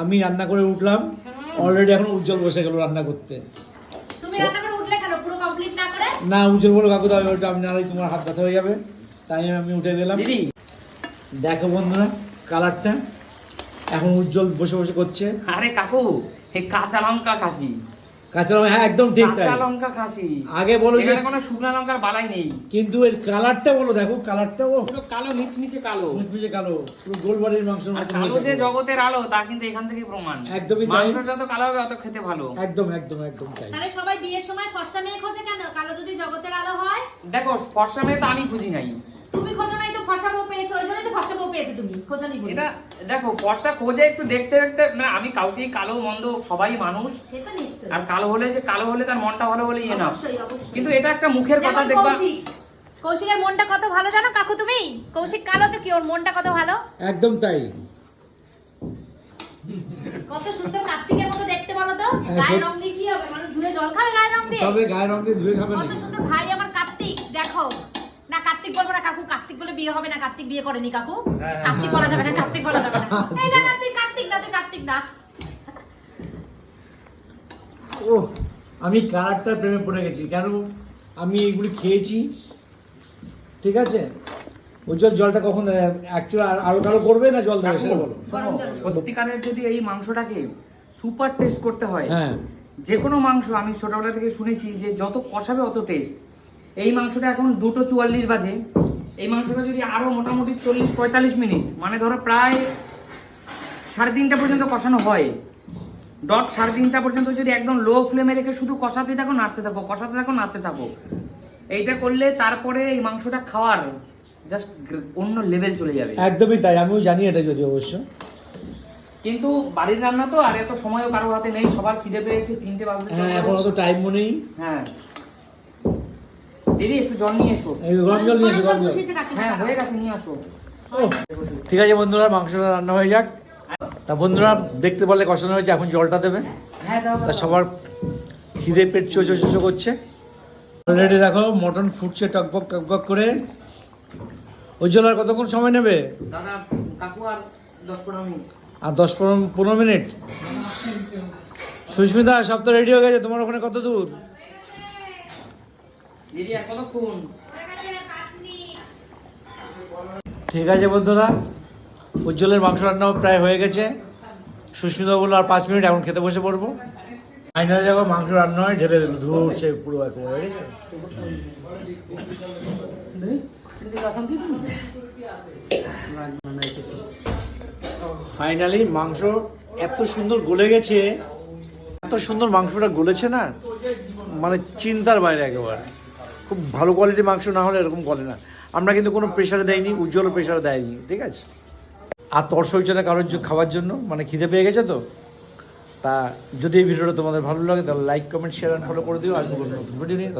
আমি রান্না করে উঠলাম। অলরেডি এখন উজ্জ্বল বসে গেল রান্না করতে। তুমি রান্না করে উঠলে কেন? পুরো কমপ্লিট না উজ্জ্বল বলে কাকু দাও ওটা আমি নাহলে তোমার হাত ব্যথা হয়ে যাবে। তাই আমি উঠে গেলাম। দিদি। দেখো বন্ধুরা কালারটা এখন উজ্জ্বল বসে বসে করছে। আরে কাকু হে কাঁচা লঙ্কা খাসি। কাঁচা লঙ্কা হ্যাঁ একদম ঠিক তাই। কাঁচা লঙ্কা খাসি। আগে বলো যে এখানে কোনো শুকনো লঙ্কার বালাই নেই। কিন্তু এর কালারটা বলো দেখো কালারটা ও পুরো কালো মিচমিচে কালো। মুচমুচে কালো পুরো গোলবাড়ির মাংসের আর কালো যে জগতের আলো তা কিন্তু এখান থেকে প্রমাণ। একদমই তাই। মাংস যত কালো হবে অত খেতে ভালো। একদম একদম একদম তাই। তাহলে সবাই বিয়ের সময় ফর্সা মেয়ে খোঁজে কেন? কালো যদি জগতের আলো হয়? দেখো ফর্সা মেয়ে তো আমি খুঁজি নাই। তুমি খোঁজো নাই তো ফর্সা বউ পেয়েছ ওই জন্যই তো ফর্সা বউ পেয়েছ তুমি খোঁজো নি বলে। এটা দেখো ফর্সা খোঁজে একটু দেখতে দেখতে মানে আমি কাউকেই কালো মন্দ সবাই মানুষ। সে তো নিশ্চয়ই। আর কালো হলে যে কালো হলে তার মনটা ভালো হলে ইয়ে না। অবশ্যই অবশ্যই। কিন্তু এটা একটা মুখের কথা দেখবা। কৌশিক কৌশিকের মনটা কত ভালো জানো কাকু তুমি? কৌশিক কালো তো কি ওর মনটা কত ভালো? একদম তাই। কত সুন্দর কার্তিকের মতো দেখতে বলো তো। হ্যাঁ, গায়ের রং দিয়ে কি হবে? মানুষ ধুয়ে জল খাবে গায়ের রং দিয়ে? তবে গায়ের রং দিয়ে ধুয়ে খাবে কত সুন্দর ভাই আমার কার্তিক দেখো। কার্তিক বলব না কাকু কার্তিক বলে বিয়ে হবে না কার্তিক বিয়ে করেনি কাকু। হ্যাঁ, হ্যাঁ, কার্তিক বলা যাবে না কার্তিক বলা যাবে না। এই না না তুই কার্তিক না তুই কার্তিক না। ও আমি কালারটার প্রেমে পড়ে গেছি। কেন? আমি এগুলি খেয়েছি। ঠিক আছে? উজ্জ্বল জলটা কখন অ্যাকচুয়ালি আরও কারও করবে না জল দেবে সেটা বলো। সত্যিকারের যদি এই মাংসটাকে সুপার টেস্ট করতে হয় হ্যাঁ। যে কোনো মাংস আমি ছোটবেলা থেকে শুনেছি যে যত কষাবে অত টেস্ট এই মাংসটা এখন দুটো চুয়াল্লিশ বাজে। এই মাংসটা যদি আরও মোটামুটি চল্লিশ পঁয়তাল্লিশ মিনিট মানে ধরো প্রায় সাড়ে তিনটা পর্যন্ত কষানো হয়। ডট সাড়ে তিনটা পর্যন্ত যদি একদম লো ফ্লেমে রেখে শুধু কষাতে থাকো নাড়তে থাকো কষাতে থাকো নাড়তে থাকো। এইটা করলে তারপরে এই মাংসটা খাওয়ার জাস্ট অন্য লেভেল চলে যাবে। একদমই তাই আমিও জানি এটা যদি অবশ্য। কিন্তু বাড়ির রান্না তো আর এত সময়ও কারও হাতে নেই সবার খিদে পেয়েছে তিনটে হ্যাঁ এখন। অত টাইমও নেই। হ্যাঁ। দিদি একটু জল নিয়ে এসো। গরম জল নিয়ে এসো গরম জল। হ্যাঁ হয়ে গেছে নিয়ে আসো। ঠিক আছে বন্ধুরা মাংসটা রান্না হয়ে যাক। তা বন্ধুরা দেখতে বলে কষানো হয়েছে এখন জলটা দেবে। হ্যাঁ তা সবার খিদে পেট চোচো চোচো করছে। অলরেডি দেখো মটন ফুটছে টকবক টকবক করে। উজ্জ্বল আর কতক্ষণ সময় নেবে? আর দশ আর দশ পনেরো পনেরো মিনিট? সুস্মিতা সব তো রেডি হয়ে গেছে তোমার ওখানে কত দূর? ঠিক আছে বন্ধুরা, উজ্জ্বলের মাংস রান্নাও প্রায় হয়ে গেছে। সুস্মিতা বলল আর পাঁচ মিনিট এখন খেতে বসে পড়ব। ফাইনালে যখন মাংস রান্না হয়, ঢেলে দিল, ধরছে পুরো একবার ফাইনালি মাংস এত সুন্দর গলে গেছে, এত সুন্দর মাংসটা গলেছে না মানে চিন্তার বাইরে একেবারে। খুব ভালো কোয়ালিটির মাংস না হলে এরকম করে না। আমরা কিন্তু কোনো প্রেশারে দেয়নি উজ্জ্বল প্রেশারে দেয়নি, ঠিক আছে? আর তর্স হয়েছে না কারোর খাওয়ার জন্য মানে খিদে পেয়ে গেছে তো? তা যদি এই ভিডিওটা তোমাদের ভালো লাগে, তাহলে লাইক কমেন্ট শেয়ার ফলো করে দিও। আর নতুন ভিডিও নিয়ে